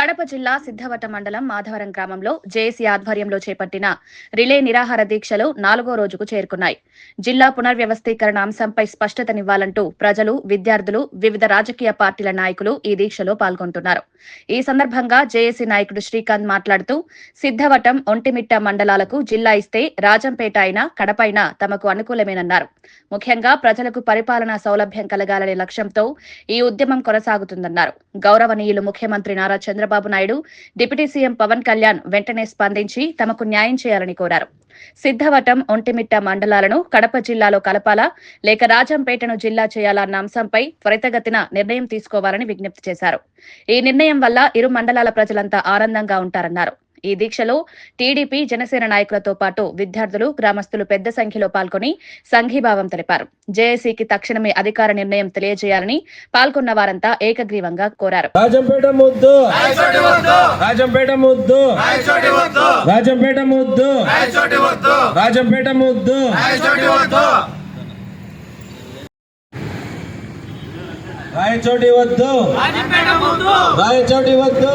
కడప జిల్లా సిద్ధవట మండలం మాధవరం గ్రామంలో జేఏసీ ఆధ్వర్యంలో చేపట్టిన రిలే నిరాహార దీక్షలు నాలుగో రోజుకు చేరుకున్నాయి. జిల్లా పునర్వ్యవస్థీకరణ అంశంపై స్పష్టతనివ్వాలంటూ ప్రజలు విద్యార్థులు వివిధ రాజకీయ పార్టీల నాయకులు ఈ దీక్షలో పాల్గొంటున్నారు. ఈ సందర్భంగా జేఏసీ నాయకుడు శ్రీకాంత్ మాట్లాడుతూ సిద్ధవటం ఒంటిమిట్ట మండలాలకు జిల్లా ఇస్తే రాజంపేట అయినా కడప అయినా తమకు అనుకూలమేనన్నారు. ముఖ్యంగా ప్రజలకు పరిపాలనా సౌలభ్యం కలగాలనే లక్ష్యంతో ఈ ఉద్యమం కొనసాగుతుందన్నారు. గౌరవనీయులు ముఖ్యమంత్రి నారా చంద్రబాబు నాయుడు డిప్యూటీ సీఎం పవన్ కళ్యాణ్ వెంటనే స్పందించి తమకు న్యాయం చేయాలని కోరారు. సిద్ధవటం ఒంటిమిట్ట మండలాలను కడప జిల్లాలో కలపాలా లేక రాజంపేటను జిల్లా చేయాలన్న అంశంపై త్వరితగతిన నిర్ణయం తీసుకోవాలని విజ్ఞప్తి చేశారు. ఈ నిర్ణయం వల్ల ఇరు మండలాల ప్రజలంతా ఆనందంగా ఉంటారన్నారు. ఈ దీక్షలో టీడీపీ జనసేన నాయకులతో పాటు విద్యార్థులు గ్రామస్తులు పెద్ద సంఖ్యలో పాల్గొని సంఘీభావం తెలిపారు. జేఏసీకి తక్షణమే అధికార నిర్ణయం తెలియజేయాలని పాల్గొన్న వారంతా ఏకగ్రీవంగా కోరారు. రాజంపేట ముద్దు! రాజంపేట ముద్దు! రాజంపేట ముద్దు! రాజంపేట ముద్దు! రాయచోటి వద్దు రాయచోటి వద్దు రాయచోటి వద్దు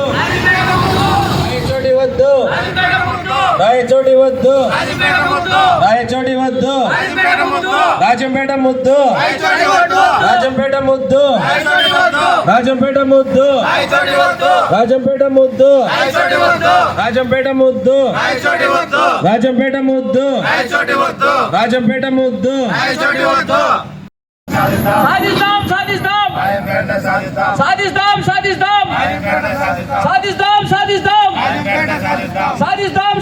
రాయచోటి వద్దు. రాయచోటి వద్దు. రాజంపేట ముద్దు. రాజంపేట ముద్దు. రాజంపేట ముద్దు. రాజంపేట ముద్దు. రాజంపేట ముద్దు. రాజంపేట ముద్దు. రాజంపేట ముద్దు. సాధిస్తాం సాధిస్తాం. సాధిస్తాం. సాధిస్తాం సాధిస్తాం. సాధిస్తాం.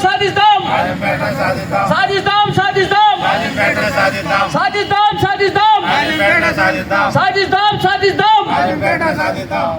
సాధిస్తాం సాధిస్తాం సాధిస్తాం సాధిస్తాం సాధిస్తాం సాధిస్తాం సాధిస్తాం